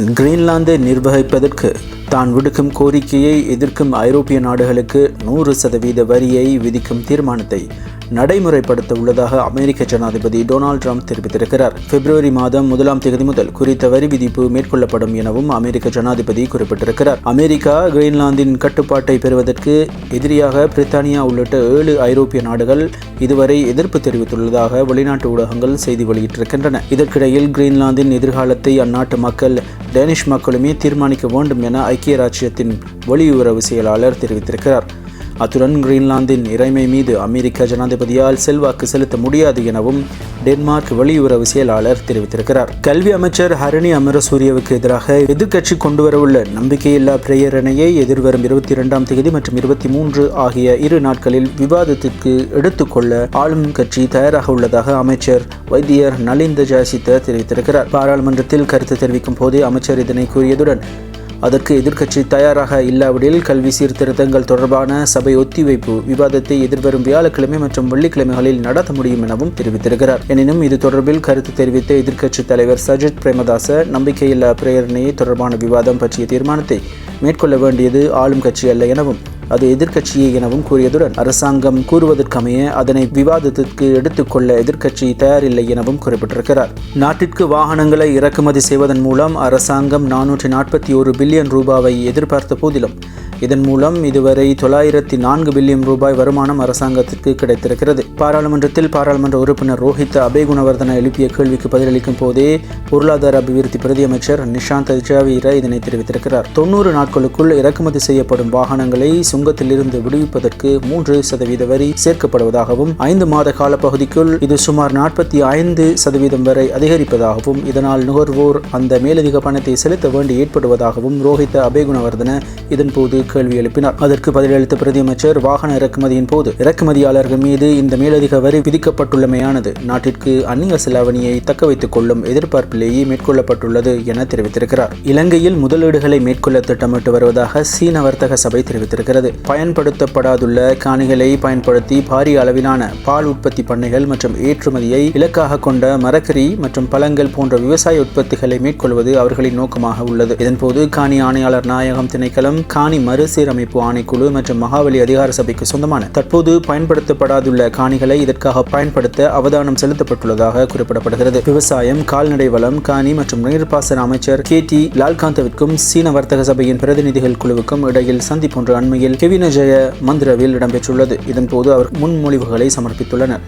கிரீன்லாந்தை நிர்வகிப்பதற்கு தான் விடுக்கும் கோரிக்கையை எதிர்க்கும் ஐரோப்பிய நாடுகளுக்கு நூறு சதவீத வரியை விதிக்கும் தீர்மானத்தை நடைமுறைப்படுத்த உள்ளதாக அமெரிக்க ஜனாதிபதி டொனால்ட் ட்ரம்ப் தெரிவித்திருக்கிறார். பிப்ரவரி மாதம் முதலாம் தேதி முதல் குறித்த வரி விதிப்பு மேற்கொள்ளப்படும் எனவும் அமெரிக்க ஜனாதிபதி குறிப்பிட்டிருக்கிறார். அமெரிக்கா கிரீன்லாந்தின் கட்டுப்பாட்டை பெறுவதற்கு எதிரியாக பிரித்தானியா உள்ளிட்ட ஏழு ஐரோப்பிய நாடுகள் இதுவரை எதிர்ப்பு தெரிவித்துள்ளதாக வெளிநாட்டு ஊடகங்கள் செய்தி வெளியிட்டிருக்கின்றன. இதற்கிடையில் கிரீன்லாந்தின் எதிர்காலத்தை அந்நாட்டு மக்கள் டேனிஷ் மக்களுமே தீர்மானிக்க வேண்டும் என ஐக்கிய ராச்சியத்தின் வெளியுறவு செயலாளர் தெரிவித்திருக்கிறார். அத்துடன் கிரீன்லாந்தின் இறைமை மீது அமெரிக்க ஜனாதிபதியால் செல்வாக்கு செலுத்த முடியாது எனவும் டென்மார்க் வெளியுறவு செயலாளர் தெரிவித்திருக்கிறார். கல்வி அமைச்சர் ஹரணி அமரசூரியவுக்கு எதிராக எதிர்க்கட்சி கொண்டுவரவுள்ள நம்பிக்கையில்லா பிரேரணையை எதிர்வரும் இருபத்தி இரண்டாம் தேதி மற்றும் இருபத்தி மூன்று ஆகிய இரு நாட்களில் விவாதத்திற்கு எடுத்துக்கொள்ள ஆளும் கட்சி தயாராக உள்ளதாக அமைச்சர் வைத்தியர் நலிந்த ஜாசித்த தெரிவித்திருக்கிறார். பாராளுமன்றத்தில் கருத்து தெரிவிக்கும் போதே அமைச்சர் இதனை கூறியதுடன் அதற்கு எதிர்க்கட்சி தயாராக இல்லாவிடில் கல்வி சீர்திருத்தங்கள் தொடர்பான சபை ஒத்திவைப்பு விவாதத்தை எதிர்வரும் வியாழக்கிழமை மற்றும் வெள்ளிக்கிழமைகளில் நடத்த முடியும் எனவும் தெரிவித்திருக்கிறார். எனினும் இது தொடர்பில் கருத்து தெரிவித்த எதிர்க்கட்சித் தலைவர் சஜித் பிரேமதாச நம்பிக்கையில்லா பிரேரணையை தொடர்பான விவாதம் பற்றிய தீர்மானத்தை மேற்கொள்ள வேண்டியது ஆளும் கட்சி அல்ல எனவும் அது எதிர்க்கட்சியே எனவும் கூறியதுடன் அரசாங்கம் கூறுவதற்கமைய அதனை விவாதத்திற்கு எடுத்துக்கொள்ள எதிர்க்கட்சி தயாரில்லை எனவும் குறிப்பிட்டிருக்கிறார். நாட்டிற்கு வாகனங்களை இறக்குமதி செய்வதன் மூலம் அரசாங்கம் நானூற்றி நாற்பத்தி ஒரு பில்லியன் ரூபாவை எதிர்பார்த்த போதிலும் இதன் மூலம் இதுவரை தொள்ளாயிரத்தி நான்கு பில்லியன் ரூபாய் வருமானம் அரசாங்கத்திற்கு கிடைத்திருக்கிறது. பாராளுமன்றத்தில் பாராளுமன்ற உறுப்பினர் ரோஹித் அபேகுணவர்தன எழுப்பிய கேள்விக்கு பதிலளிக்கும் போதே பொருளாதார அபிவிருத்தி பிரதியமைச்சர் நிஷாந்த் ஜாவீர இதனை தெரிவித்திருக்கிறார். தொண்ணூறு நாட்களுக்குள் இறக்குமதி செய்யப்படும் வாகனங்களை சுங்கத்திலிருந்து விடுவிப்பதற்கு மூன்று சதவீத வரி சேர்க்கப்படுவதாகவும் ஐந்து மாத காலப்பகுதிக்குள் இது சுமார் நாற்பத்தி ஐந்து சதவீதம் வரை அதிகரிப்பதாகவும் இதனால் நுகர்வோர் அந்த மேலதிக பணத்தை செலுத்த வேண்டி ஏற்படுவதாகவும் ரோஹித் அபேகுணவர்தன இதன்போது கேள்வி எழுப்பினார். அதற்கு பதிலளித்த பிரதியமைச்சர் வாகன இறக்குமதியின் போது இறக்குமதியாளர்கள் மீது இந்த மேலதிக வரி விதிக்கப்பட்டுள்ளமையானது. நாட்டிற்கு அந்நிய செலாவணியை தக்க வைத்துக் கொள்ளும் எதிர்பார்ப்பிலேயே மேற்கொள்ளப்பட்டுள்ளது என தெரிவித்திருக்கிறார். இலங்கையில் முதலீடுகளை மேற்கொள்ள திட்டமிட்டு வருவதாக சீன வர்த்தக சபை தெரிவித்திருக்கிறது. பயன்படுத்தப்படாதுள்ள காணிகளை பயன்படுத்தி பாரிய அளவிலான பால் உற்பத்தி பண்ணைகள் மற்றும் ஏற்றுமதியை இலக்காக கொண்ட மரக்கறி மற்றும் பழங்கள் போன்ற விவசாய உற்பத்திகளை மேற்கொள்வது அவர்களின் நோக்கமாக உள்ளது. இதன்போது காணி ஆணையாளர் நாயகம் திணைக்களம் காணி மறுசீரமைப்பு ஆணைக்குழு மற்றும் மகாவலி அதிகார சபைக்கு சொந்தமான தற்போது பயன்படுத்தப்படாதுள்ள காணிகளை இதற்காக பயன்படுத்த அவதானம் செலுத்தப்பட்டுள்ளதாக குறிப்பிடப்படுகிறது. விவசாயம் கால்நடை வளம் காணி மற்றும் நீர்ப்பாசன அமைச்சர் கே டி லால்காந்தவிற்கும் சீன வர்த்தக சபையின் பிரதிநிதிகள் குழுவுக்கும் இடையில் சந்திப்பொன்று அண்மையில் கெவினஜய மந்திரவில் இடம்பெற்றுள்ளது. இதன்போது அவர் முன்மொழிவுகளை சமர்ப்பித்துள்ளனர்.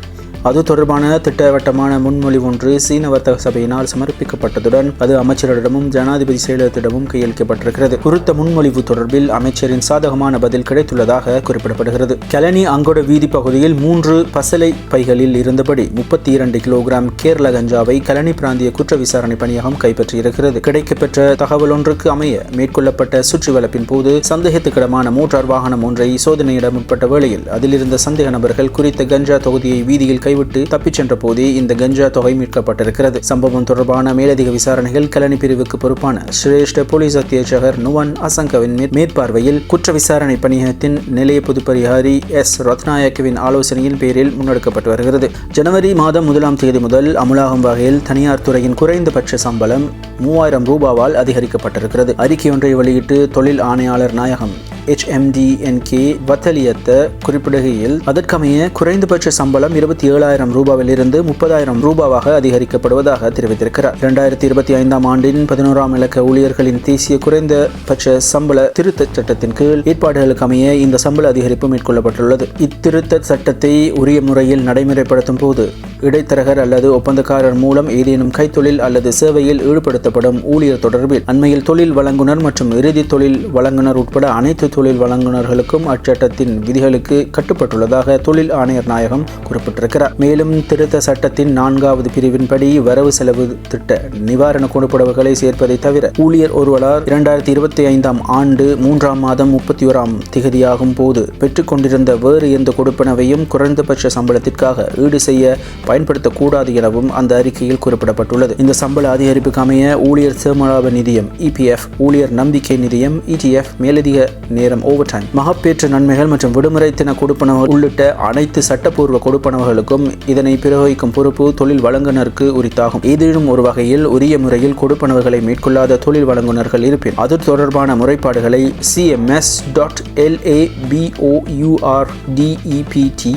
அது தொடர்பான திட்டவட்டமான முன்மொழிவு ஒன்று சீன வர்த்தக சபையினால் சமர்ப்பிக்கப்பட்டதுடன் அது அமைச்சரிடமும் ஜனாதிபதி செயலகத்திடமும் கையளிக்கப்பட்டிருக்கிறது. குறித்த முன்மொழிவு தொடர்பில் அமைச்சரின் சாதகமான பதில் கிடைத்துள்ளதாக குறிப்பிடப்படுகிறது. கலனி அங்கொட வீதி பகுதியில் மூன்று பசலை பைகளில் இருந்தபடி முப்பத்தி இரண்டு கிலோகிராம் கேரள கஞ்சாவை கலனி பிராந்திய குற்ற விசாரணை பணியகம் கைப்பற்றியிருக்கிறது. கிடைக்கப்பெற்ற தகவல் ஒன்றுக்கு அமைய மேற்கொள்ளப்பட்ட சுற்றி வளப்பின் போது சந்தேகத்துக்கிடமான மோட்டார் வாகனம் ஒன்றை சோதனையிட முற்பட்ட வேளையில் அதிலிருந்த சந்தேக நபர்கள் குறித்த கஞ்சா தொகுதியை வீதியில் கை கைவிட்டு தப்பிச் சென்ற போதே இந்த கஞ்சா தொகை மீட்கப்பட்டிருக்கிறது. சம்பவம் தொடர்பான மேலதிக விசாரணைகள் கலனி பிரிவுக்கு பொறுப்பான சிரேஷ்ட போலீஸ் அத்தியட்சகர் நுவன் அசங்கவின் மேற்பார்வையில் குற்ற விசாரணை பணியகத்தின் நிலைய பொதுப்பரிகாரி எஸ். ரத்நாயக்கவின் ஆலோசனையின் பேரில் முன்னெடுக்கப்பட்டு வருகிறது. ஜனவரி மாதம் முதலாம் தேதி முதல் அமுலாகும் வகையில் தனியார் துறையின் குறைந்தபட்ச சம்பளம் மூவாயிரம் ரூபாவால் அதிகரிக்கப்பட்டிருக்கிறது. அறிக்கை ஒன்றை வெளியிட்டு தொழில் ஆணையாளர் நாயகம் HMDNK வத்தலியத்த குறிப்பிடுகையில் அதற்கமைய குறைந்தபட்ச சம்பளம் இருபத்தி ஏழாயிரம் ரூபாவிலிருந்து முப்பதாயிரம் ரூபாவாக அதிகரிக்கப்படுவதாக தெரிவித்திருக்கிறார். இரண்டாயிரத்தி இருபத்தி ஐந்தாம் ஆண்டின் பதினோராம் இலக்க ஊழியர்களின் தேசிய குறைந்தபட்ச சம்பள திருத்தச் சட்டத்தின் கீழ் ஏற்பாடுகளுக்கு அமைய இந்த சம்பள அதிகரிப்பு மேற்கொள்ளப்பட்டுள்ளது. இத்திருத்த சட்டத்தை உரிய முறையில் நடைமுறைப்படுத்தும் போது இடைத்தரகர் அல்லது ஒப்பந்தக்காரர் மூலம் ஏதேனும் கைத்தொழில் அல்லது சேவையில் ஈடுபடுத்தப்படும் ஊழியர் தொடர்பில் அண்மையில் தொழில் வழங்குனர் மற்றும் இறுதி தொழில் வழங்குனர் உட்பட அனைத்து தொழில் வழங்குனர்களுக்கும் அச்சட்டத்தின் விதிகளுக்கு கட்டுப்பட்டுள்ளதாக தொழில் ஆணையர் நாயகம் குறிப்பிட்டிருக்கிறார். மேலும் திருத்த சட்டத்தின் நான்காவது பிரிவின்படி வரவு செலவு திட்ட நிவாரண கொடுப்படவுகளை சேர்ப்பதை தவிர ஊழியர் ஒருவரால் இரண்டாயிரத்தி இருபத்தி ஐந்தாம் ஆண்டு மூன்றாம் மாதம் முப்பத்தி ஓராம் திகதியாகும் போது பெற்றுக்கொண்டிருந்த வேறு எந்த கொடுப்பனவையும் குறைந்தபட்ச சம்பளத்திற்காக ஈடு செய்ய பயன்படுத்தக்கூடாது எனவும் அந்த அறிக்கையில் குறிப்பிடப்பட்டுள்ளது. இந்த சம்பள அதிகரிப்புக்கு அமைய ஊழியர் சேமலாப நிதியம் இபிஎஃப் ஊழியர் நம்பிக்கை நிதியம் இடிஎஃப் மேலதிக நேரம் ஓவர் டைம் மகப்பேற்று நன்மைகள் மற்றும் விடுமுறை தின கொடுப்பனவு உள்ளிட்ட அனைத்து சட்டப்பூர்வ கொடுப்பனவுகளுக்கும் இதனை பிரயோகிக்கும் பொறுப்பு தொழில் வழங்குனருக்கு உரித்தாகும். ஏதேனும் ஒரு வகையில் உரிய முறையில் கொடுப்பனவுகளை மேற்கொள்ளாத தொழில் வழங்குனர்கள் இருப்பின் அது தொடர்பான முறைப்பாடுகளை CMS dot LABOURDEPT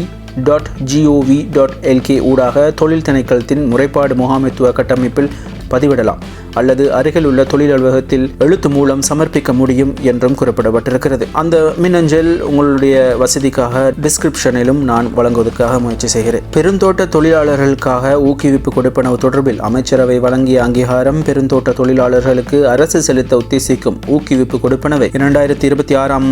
dot GOV dot LK ஊடாக தொழில் திணைக்களத்தின் முறைப்பாடு முகாமைத்துவ கட்டமைப்பில் பதிவிடலாம். அல்லது அருகில் உள்ள தொழில் அலுவலகத்தில் எழுத்து மூலம் சமர்ப்பிக்க முடியும் என்றும் குறிப்பிடப்பட்டிருக்கிறது. அந்த மின்னஞ்சல் உங்களுடைய வசதிக்காக டிஸ்கிரிப்ஷனிலும் நான் வழங்குவதற்காக முயற்சி செய்கிறேன். பெருந்தோட்ட தொழிலாளர்களுக்காக ஊக்குவிப்பு கொடுப்பனவு தொடர்பில் அமைச்சரவை வழங்கிய அங்கீகாரம் பெருந்தோட்ட தொழிலாளர்களுக்கு அரசு செலுத்த உத்தேசிக்கும் ஊக்குவிப்பு கொடுப்பனவை. இரண்டாயிரத்தி இருபத்தி ஆறாம்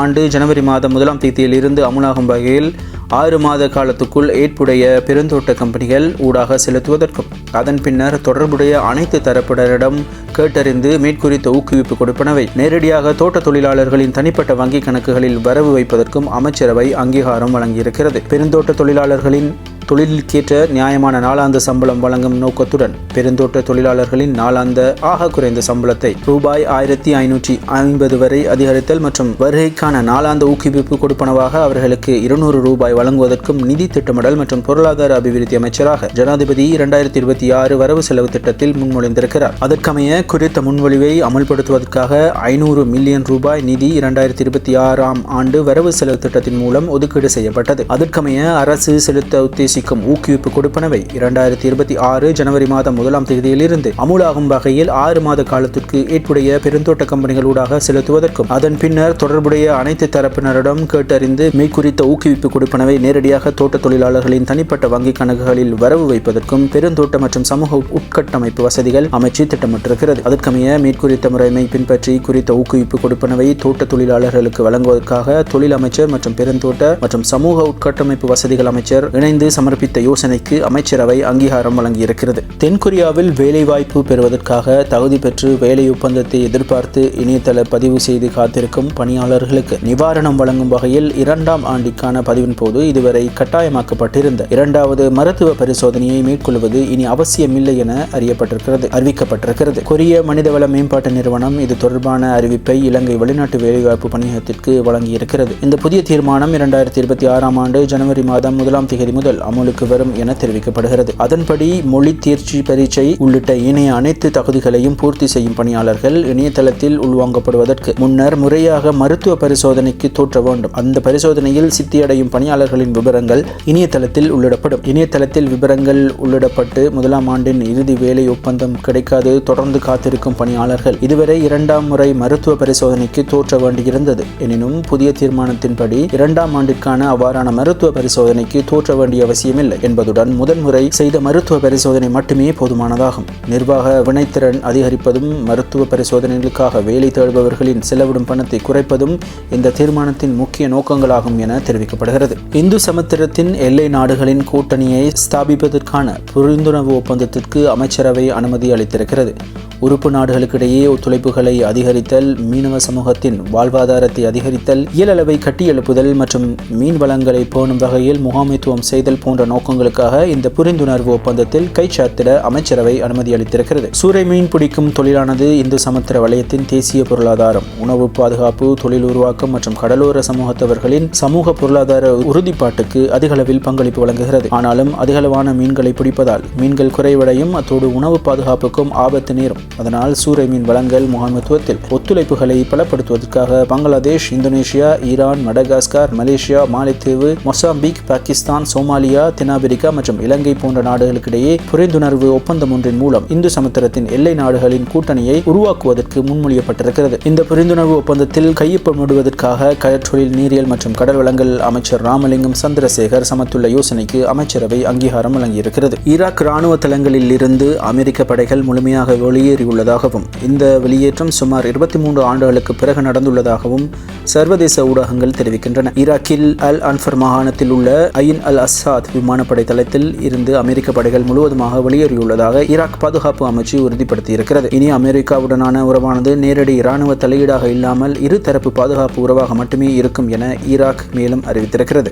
ஆண்டு ஜனவரி மாதம் முதலாம் தேதியில் இருந்து அமுலாகும் வகையில் ஆறு மாத காலத்துக்குள் ஏற்புடைய பெருந்தோட்ட கம்பெனிகள் ஊடாக செலுத்துவதற்கும். அதன் பின்னர் தொடர்புடைய அனைத்து தரப்பினரிடம் கேட்டறிந்து மேற்குறித்த ஊக்குவிப்பு கொடுப்பனவை. நேரடியாக தோட்ட தொழிலாளர்களின் தனிப்பட்ட வங்கிக் கணக்குகளில் வரவு வைப்பதற்கும் அமைச்சரவை அங்கீகாரம் வழங்கியிருக்கிறது. பெருந்தோட்ட தொழிலாளர்களின் தொழிலுக்கேற்ற நியாயமான நாளாந்த சம்பளம் வழங்கும் நோக்கத்துடன் பெருந்தோட்ட தொழிலாளர்களின் நாளாந்த ஆக குறைந்த சம்பளத்தை ரூபாய் ஆயிரத்தி ஐநூற்றி ஐம்பது வரை அதிகரித்தல் மற்றும் வருகைக்கான நாளாந்த ஊக்குவிப்பு கொடுப்பனவாக அவர்களுக்கு இருநூறு ரூபாய் வழங்குவதற்கும் நிதி திட்டமிடல் மற்றும் பொருளாதார அபிவிருத்தி அமைச்சராக ஜனாதிபதி இரண்டாயிரத்தி இருபத்தி ஆறு வரவு செலவு திட்டத்தில் முன்மொழிந்திருக்கிறார். அதற்கமைய குறித்த முன்மொழிவை அமல்படுத்துவதற்காக ஐநூறு மில்லியன் ரூபாய் நிதி இரண்டாயிரத்தி இருபத்தி ஆறாம் ஆண்டு வரவு செலவு திட்டத்தின் மூலம் ஒதுக்கீடு செய்யப்பட்டது. அதற்கமைய அரசு செலுத்த உத்தேசிக்கும் ஊக்குவிப்பு கொடுப்பனவை. இரண்டாயிரத்தி இருபத்தி ஆறு ஜனவரி மாதம் முதலாம் தேதியிலிருந்து அமுலாகும் வகையில் ஆறு மாத காலத்திற்கு ஏற்புடைய பெருந்தோட்ட கம்பெனிகளூடாக செலுத்துவதற்கும் அதன் பின்னர் தொடர்புடைய அனைத்து தரப்பினரிடம் கேட்டறிந்து மேற்குறித்த ஊக்குவிப்பு கொடுப்பனவை நேரடியாக தோட்ட தொழிலாளர்களின் தனிப்பட்ட வங்கிக் கணக்குகளில் வரவு வைப்பதற்கும் பெருந்தோட்ட மற்றும் சமூக உட்கட்டமைப்பு வசதிகள் அமைச்சு திட்டமிட்டிருக்கிறது. அதற்கமைய மேற்குறித்த முறைமை பின்பற்றி குறித்த ஊக்குவிப்பு கொடுப்பனவை தோட்ட தொழிலாளர்களுக்கு வழங்குவதற்காக தொழில் அமைச்சர் மற்றும் பெருந்தோட்ட மற்றும் சமூக உட்கட்டமைப்பு வசதிகள் அமைச்சர் இணைந்து சமர்ப்பித்த யோசனைக்கு அமைச்சரவை அங்கீகாரம் வழங்கியிருக்கிறது. தென்கொரியாவில் வேலைவாய்ப்பு பெறுவதற்காக தகுதி பெற்று வேலை ஒப்பந்தத்தை எதிர்பார்த்து இணையதள பதிவு செய்து காத்திருக்கும் பணியாளர்களுக்கு நிவாரணம் வழங்கும் வகையில் இரண்டாம் ஆண்டிற்கான பதிவின் போது இதுவரை கட்டாயமாக்கப்பட்டிருந்த இரண்டாவது மருத்துவ பரிசோதனையை மேற்கொள்வது இனி அவசியமில்லை என அறியப்பட்டிருக்கிறது அறிவிக்கப்பட்டிருக்கிறது. கொரிய மனிதவள மேம்பாட்டு நிறுவனம் இது தொடர்பான அறிவிப்பை இலங்கை வெளிநாட்டு வேலைவாய்ப்பு பணியகத்திற்கு வழங்கியிருக்கிறது. இந்த புதிய தீர்மானம் இரண்டாயிரத்தி இருபத்தி ஆறாம் ஆண்டு ஜனவரி மாதம் முதலாம் தேதி முதல் அமலுக்கு வரும் என தெரிவிக்கப்படுகிறது. அதன்படி மொழி தேர்ச்சி பரீட்சை உள்ளிட்ட இணைய அனைத்து தகுதிகளையும் பூர்த்தி செய்யும் பணியாளர்கள் இணையதளத்தில் உள்வாங்கப்படுவதற்கு முன்னர் முறையாக மருத்துவ பரிசோதனைக்கு தோற்ற வேண்டும். அந்த பரிசோதனையில் சித்தியடையும் பணியாளர்களின் விவரங்கள் இணையதளத்தில் உள்ளிடப்படும். இணையதளத்தில் விவரங்கள் உள்ளிடப்பட்டு முதலாம் ஆண்டின் இறுதி வேலை ஒப்பந்தம் கிடைக்காது. தொடர்ந்து காத்திருக்கும் பணியாளர்கள் இதுவரை இரண்டாம் முறை மருத்துவ பரிசோதனைக்கு தோற்ற வேண்டியிருந்தது. எனினும் புதிய தீர்மானத்தின்படி இரண்டாம் ஆண்டிற்கான அவ்வாறான மருத்துவ பரிசோதனைக்கு தோற்ற வேண்டிய அவசியமில்லை என்பதுடன் முதன்முறை செய்த மருத்துவ பரிசோதனை மட்டுமே போதுமானதாகும். நிர்வாக வினைத்திறன் அதிகரிப்பதும் மருத்துவ பரிசோதனைகளுக்காக வேலை தேடுபவர்களின் செலவிடும் பணத்தை குறைப்பதும் இந்த தீர்மானத்தின் முக்கிய நோக்கங்களாகும் என தெரிவிக்கப்படுகிறது. இந்து சமுத்திரத்தின் எல்லை நாடுகளின் கூட்டணியை ஸ்தாபிப்பதற்கான புரிந்துணர்வு ஒப்பந்தத்திற்கு அமைச்சரவை அனுமதி அளித்திருக்கிறது. உறுப்பு நாடுகளுக்கிடையே ஒத்துழைப்புகளை அதிகரித்தல் மீனவ சமூகத்தின் வாழ்வாதாரத்தை அதிகரித்தல் இயலளவை கட்டியெழுப்புதல் மற்றும் மீன் வளங்களை பேணும் வகையில் முகாமைத்துவம் செய்தல் போன்ற நோக்கங்களுக்காக இந்த புரிந்துணர்வு ஒப்பந்தத்தில் கைச்சாத்திட அமைச்சரவை அனுமதி அளித்திருக்கிறது. சூறை மீன் பிடிக்கும் தொழிலானது இந்து சமுத்திர வலயத்தின் தேசிய பொருளாதாரம். உணவு பாதுகாப்பு தொழில் உருவாக்கம் மற்றும் கடலோர சமூகத்தவர்களின் சமூக பொருளாதார உறுதிப்பாட்டுக்கு அதிகளவில் பங்களிப்பு வழங்குகிறது. ஆனாலும் அதிகளவான மீன்களை பிடிப்பதால் மீன்கள் குறைவடையும். அத்தோடு உணவு பாதுகாப்புக்கும் ஆபத்து நேரும். அதனால் சூறைமீன் வளங்கள் முகாமைத்துவத்தில் ஒத்துழைப்புகளை பலப்படுத்துவதற்காக Bangladesh Indonesia Iran Madagascar Malaysia மாலைத்தீவு Mozambique Pakistan Somalia தென்னாப்பிரிக்கா மற்றும் இலங்கை போன்ற நாடுகளுக்கிடையே புரிந்துணர்வு ஒப்பந்தம் ஒன்றின் மூலம் இந்து சமுத்திரத்தின் எல்லை நாடுகளின் கூட்டணியை உருவாக்குவதற்கு முன்மொழியப்பட்டிருக்கிறது. இந்த புரிந்துணர்வு ஒப்பந்தத்தில் கையொப்பமிடுவதற்காக கடற்றொழில் நீரியல் மற்றும் கடல் வளங்கள் அமைச்சர் ராமலிங்கம் சந்திரசேகர் சமத்துள்ள யோசனைக்கு அமைச்சரவை அங்கீகாரம் வழங்கியிருக்கிறது. ஈராக் ராணுவ தளங்களில் இருந்து அமெரிக்க படைகள் முழுமையாக வெளியே வெளியேறியுள்ளதாகவும் இந்த வெளியேற்றம் சுமார் இருபத்தி மூன்று ஆண்டுகளுக்கு பிறகு நடந்துள்ளதாகவும் சர்வதேச ஊடகங்கள் தெரிவிக்கின்றன. ஈராக்கில் அல் அன்ஃபர் மாகாணத்தில் உள்ள அயின் அல் அசாத் விமானப்படை தளத்தில் இருந்து அமெரிக்க படைகள் முழுவதுமாக வெளியேறியுள்ளதாக ஈராக் பாதுகாப்பு அமைச்சு உறுதிப்படுத்தியிருக்கிறது. இனி அமெரிக்காவுடனான உறவானது நேரடி இராணுவ தலையீடாக இல்லாமல் இருதரப்பு பாதுகாப்பு உறவாக மட்டுமே இருக்கும் என ஈராக் மேலும் அறிவித்திருக்கிறது.